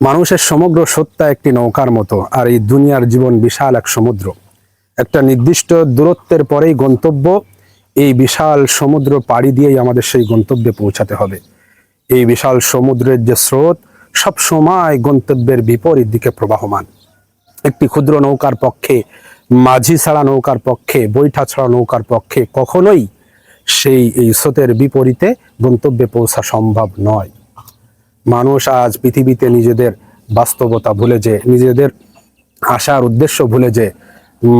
মানুষের সমগ্র সত্তা একটি নৌকার মতো, আর এই দুনিয়ার জীবন বিশাল এক সমুদ্র। একটা নির্দিষ্ট দূরত্বের পরেই গন্তব্য, এই বিশাল সমুদ্র পাড়ি দিয়েই আমাদের সেই গন্তব্যে পৌঁছাতে হবে। এই বিশাল সমুদ্রের যে স্রোত, সব সময় গন্তব্যের বিপরীত দিকে প্রবাহমান। একটি ক্ষুদ্র নৌকার পক্ষে, মাঝি ছাড়া নৌকার পক্ষে, বৈঠা ছাড়া নৌকার পক্ষে কখনোই সেই এই স্রোতের বিপরীতে গন্তব্যে পৌঁছা সম্ভব নয়। মানুষ আজ পৃথিবীতে নিজেদের বাস্তবতা ভুলে যে, নিজেদের আশার উদ্দেশ্য ভুলে যে,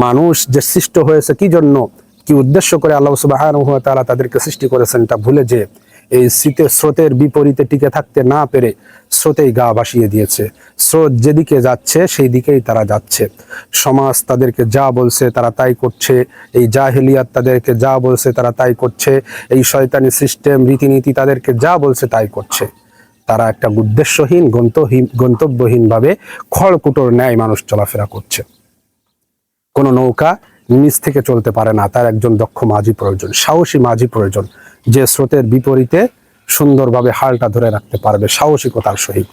মানুষ যে সৃষ্ট হয়েছে কি জন্য, কি উদ্দেশ্য করে আল্লাহ সুবাহানুহ তারা তাদেরকে সৃষ্টি করেছেন তা ভুলে যে, এই শীতের স্রোতের বিপরীতে টিকে থাকতে না পেরে স্রোতেই গা ভাসিয়ে দিয়েছে। স্রোত যেদিকে যাচ্ছে সেই দিকেই তারা যাচ্ছে। সমাজ তাদেরকে যা বলছে তারা তাই করছে, এই জাহেলিয়াত তাদেরকে যা বলছে তারা তাই করছে, এই শয়তানি সিস্টেম রীতিনীতি তাদেরকে যা বলছে তাই করছে। তারা একটা উদ্দেশ্যহীন, গন্তহীন, গন্তব্যহীনভাবে খড়কুটোর ন্যায় মানুষ চলাফেরা করছে। কোনো নৌকা নিচ থেকে চলতে পারে না, তার একজন দক্ষ মাঝি প্রয়োজন, সাহসী মাঝি প্রয়োজন, যে স্রোতের বিপরীতে সুন্দরভাবে হালটা ধরে রাখতে পারবে, সাহসিকতার সহিত।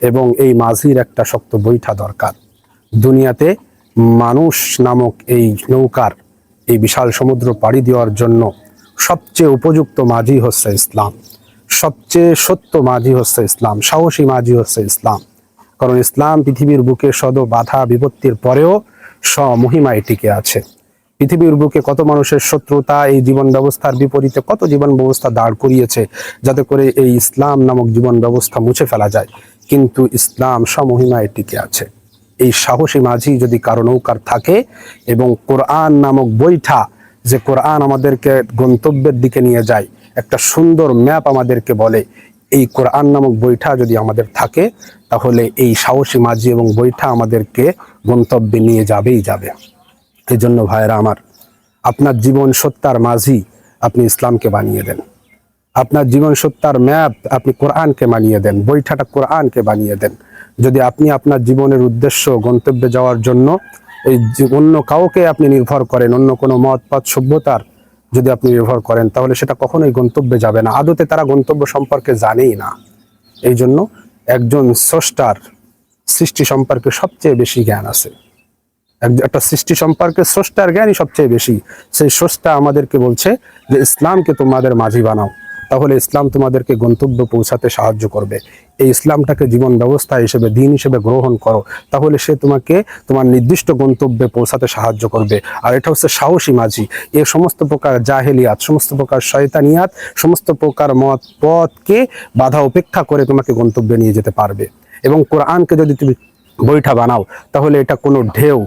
এবং এই মাঝির একটা শক্ত বৈঠা দরকার। দুনিয়াতে মানুষ নামক এই নৌকার এই বিশাল সমুদ্র পাড়ি দেওয়ার জন্য সবচেয়ে উপযুক্ত মাঝি হচ্ছে ইসলাম। সবচেয়ে সত্য মাঝি হচ্ছে ইসলাম, সাহসী মাঝি হচ্ছে ইসলাম। কারণ ইসলাম পৃথিবীর বুকে সদ বাধা বিপত্তির পরেও স্বমহিমায় টিকে আছে। পৃথিবীর বুকে কত মানুষের শত্রুতা, এই জীবন ব্যবস্থার বিপরীতে কত জীবন ব্যবস্থা দাঁড় করিয়েছে, যাতে করে এই ইসলাম নামক জীবন ব্যবস্থা মুছে ফেলা যায়। কিন্তু ইসলাম স্বমহিমায় টিকে আছে। এই সাহসী মাঝি যদি কারও নৌকার থাকে এবং কোরআন নামক বৈঠা যে কোরআন আমাদেরকে গন্তব্যের দিকে নিয়ে যায় একটা সুন্দর ম্যাপ আমাদেরকে বলে, এই কোরআন নামক বইটা যদি আমাদের থাকে, তাহলে এই সাহসী মাঝি এবং বইটা আমাদেরকে গন্তব্যে নিয়ে যাবেই যাবে। এই জন্য ভাইরা আমার, আপনার জীবন সত্যার মাঝি আপনি ইসলামকে বানিয়ে দেন। আপনার জীবন সত্যার ম্যাপ আপনি কোরআনকে বানিয়ে দেন বইঠাটা কোরআনকে বানিয়ে দেন। যদি আপনি আপনার জীবনের উদ্দেশ্য গন্তব্যে যাওয়ার জন্য এই অন্য কাউকে আপনি নির্ভর করেন, অন্য কোনো মত সভ্যতার যদি আপনি নির্ভর করেন, তাহলে সেটা কখনোই গন্তব্যে যাবে না। আদতে তারা গন্তব্য সম্পর্কে জানেই না। এই জন্য একজন স্রষ্টার সৃষ্টি সম্পর্কে সবচেয়ে বেশি জ্ঞান আছে। এক- একটা সৃষ্টি সম্পর্কে স্রষ্টার জ্ঞানই সবচেয়ে বেশি। সেই স্রষ্টা আমাদেরকে বলছে যে, ইসলামকে তোমাদের মাঝি বানাও। তাহলে ইসলাম তোমাদেরকে গন্তব্য পৌঁছাতে সাহায্য করবে। এই ইসলামটাকে জীবন ব্যবস্থা হিসেবে, দিন হিসেবে গ্রহণ করো। তাহলে সে তোমাকে তোমার নির্দিষ্ট গন্তব্যে পৌঁছাতে সাহায্য করবে। আর এটা হচ্ছে সাহসী মাঝি। এ সমস্ত প্রকার জাহেলিয়াত, সমস্ত প্রকার শয়তানিয়াত, সমস্ত প্রকার মত পথকে বাধা উপেক্ষা করে তোমাকে গন্তব্যে নিয়ে যেতে পারবে। এবং কোরআনকে যদি তুমি বৈঠা বানাও, তাহলে এটা কোনো ঢেউ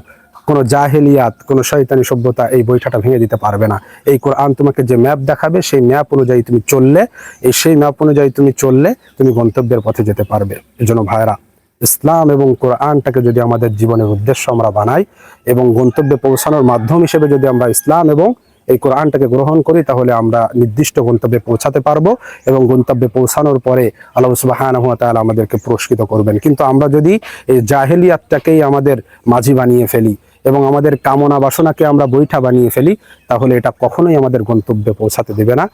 কোনো জাহেলিয়াত, কোনো শয়তানি সভ্যতা এই বৈঠাটা ভেঙে দিতে পারবে না। এই কোরআন তোমাকে যে ম্যাপ দেখাবে, সেই ম্যাপ অনুযায়ী তুমি চললে, এই সেই ম্যাপ অনুযায়ী তুমি চললে তুমি গন্তব্যের পথে যেতে পারবে। এজন্য ভাইরা ইসলাম এবং কোরআনটাকে যদি আমাদের জীবনের উদ্দেশ্য আমরা বানাই এবং গন্তব্যে পৌঁছানোর মাধ্যম হিসেবে যদি আমরা ইসলাম এবং এই কোরআনটাকে গ্রহণ করি, তাহলে আমরা নির্দিষ্ট গন্তব্যে পৌঁছাতে পারব এবং গন্তব্যে পৌঁছানোর পরে আল্লাহ সুবাহানহু তাআলা আমাদেরকে পুরস্কৃত করবেন। কিন্তু আমরা যদি এই জাহেলিয়াতটাকেই আমাদের মাঝি বানিয়ে ফেলি এবং আমাদের কামনা বাসনাকে আমরা বৈঠা বানিয়ে ফেলি, তাহলে এটা কখনোই আমাদের গন্তব্যে পৌঁছাতে দেবে না।